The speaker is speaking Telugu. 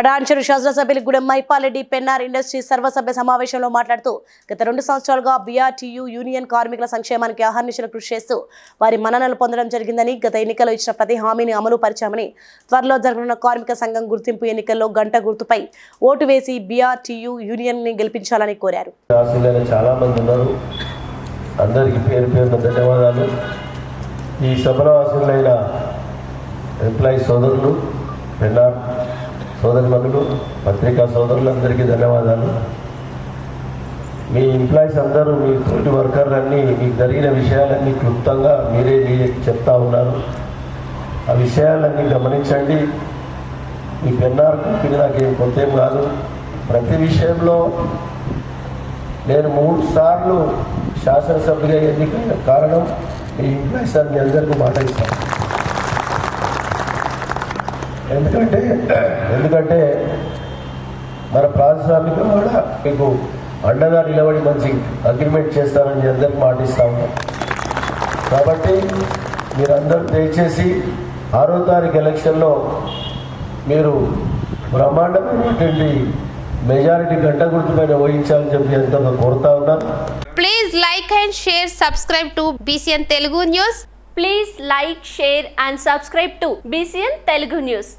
పడాన్చెరు శాసనసభ్యులు గూడెం మైపాలెడ్డి పెన్నార్ ఇండస్ట్రీ సర్వసభ్య సమావేశంలో మాట్లాడుతూ గత రెండు సంవత్సరాలుగా బీఆర్టీయూ యూనియన్ కార్మికుల సంక్షేమానికి అహర్నిశలు కృషి చేస్తూ వారి మన్ననలు పొందడం జరిగిందని గత ఎన్నికల్లో ఇచ్చిన ప్రతి హామీని అమలు పరిచామని త్వరలో జరగనున్న కార్మిక సంఘం గుర్తింపు ఎన్నికల్లో గంట గుర్తుపై ఓటు వేసి బీఆర్టీయూ యూనియన్ని గెలిపించాలని కోరారు. చాలా మంది ఉన్నారు. అందరికీ పేరు పేరున ధన్యవాదాలు. ఈ సభలో ఆశీలైన ఎంప్లాయీ సోదరులు పెన్నార్ సోదరి సోదరిమణులు పత్రికా సోదరులందరికీ ధన్యవాదాలు. మీ ఎంప్లాయీస్ అందరూ మీ తోటి వర్కర్లన్నీ మీకు జరిగిన విషయాలన్నీ క్లుప్తంగా మీరే చెప్తా ఉన్నారు. ఆ విషయాలన్నీ గమనించండి. మీ పెన్నార్ కంపెనీ నాకేం కొత్త ఏం కాదు. ప్రతి విషయంలో నేను మూడు సార్లు శాసనసభ్యుగా ఎన్నికైన కారణం మీ ఎంప్లాయీస్ అన్ని అందరికీ మాట ఇస్తాను. ఎందుకంటే ఎందుకంటే మన పారిశ్రామిక కూడా మీకు అండగా నిలబడి మంచి అగ్రిమెంట్ చేస్తానని అందరికి మాటిస్తా ఉన్నాం. కాబట్టి మీరందరూ దయచేసి ఆరో తారీఖు ఎలక్షన్లో మీరు బ్రహ్మాండమైనటువంటి మెజారిటీ గంట గుర్తుపైన వహించాలని చెప్పి ఎంతో కోరుతా ఉన్నాను. Please like and share subscribe to BCN Telugu news please like share and subscribe to BCN Telugu news